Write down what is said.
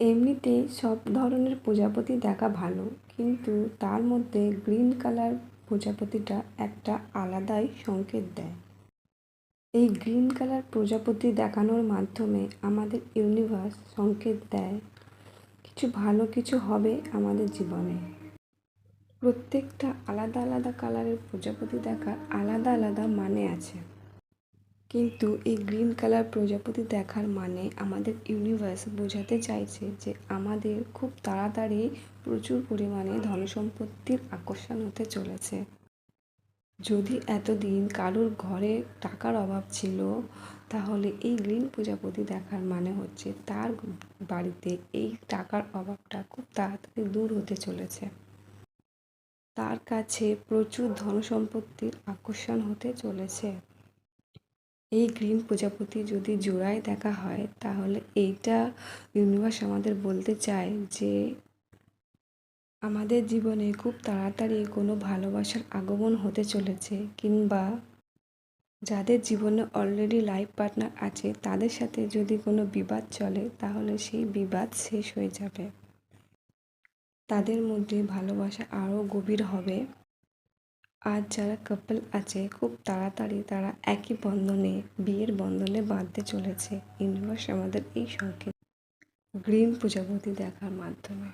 এমনিতেই সব ধরনের প্রজাপতি দেখা ভালো, কিন্তু তার মধ্যে গ্রিন কালার প্রজাপতিটা একটা আলাদাই সংকেত দেয়। এই গ্রিন কালার প্রজাপতি দেখানোর মাধ্যমে আমাদের ইউনিভার্স সংকেত দেয়, কিছু ভালো কিছু হবে আমাদের জীবনে। প্রত্যেকটা আলাদা আলাদা কালারের প্রজাপতি দেখার আলাদা আলাদা মানে আছে। কিন্তু এই গ্রিন কালার প্রজাপতি দেখার মানে আমাদের ইউনিভার্স বোঝাতে চাইছে যে আমাদের খুব তাড়াতাড়ি প্রচুর পরিমাণে ধনসম্পত্তির আকর্ষণ হতে চলেছে। যদি এতদিন কারোর ঘরে টাকার অভাব ছিল, তাহলে এই গ্রিন প্রজাপতি দেখার মানে হচ্ছে তার বাড়িতে এই টাকার অভাবটা খুব তাড়াতাড়ি দূর হতে চলেছে। তার কাছে প্রচুর ধনসম্পত্তির আকর্ষণ হতে চলেছে। এই গ্রিন প্রজাপতি যদি জোড়ায় দেখা হয়, তাহলে এইটা ইউনিভার্স আমাদের বলতে চায় যে আমাদের জীবনে খুব তাড়াতাড়ি কোনো ভালোবাসার আগমন হতে চলেছে কিংবা যাদের জীবনে অলরেডি লাইফ পার্টনার আছে, তাদের সাথে যদি কোনো বিবাদ চলে, তাহলে সেই বিবাদ শেষ হয়ে যাবে। তাদের মধ্যে ভালোবাসা আরও গভীর হবে। আর যারা কাপল আছে, খুব তাড়াতাড়ি তারা একই বন্ধনে, বিয়ের বন্ধনে বাঁধতে চলেছে। ইউনিভার্স আমাদের এই সংকেত গ্রিন প্রজাপতি দেখার মাধ্যমে।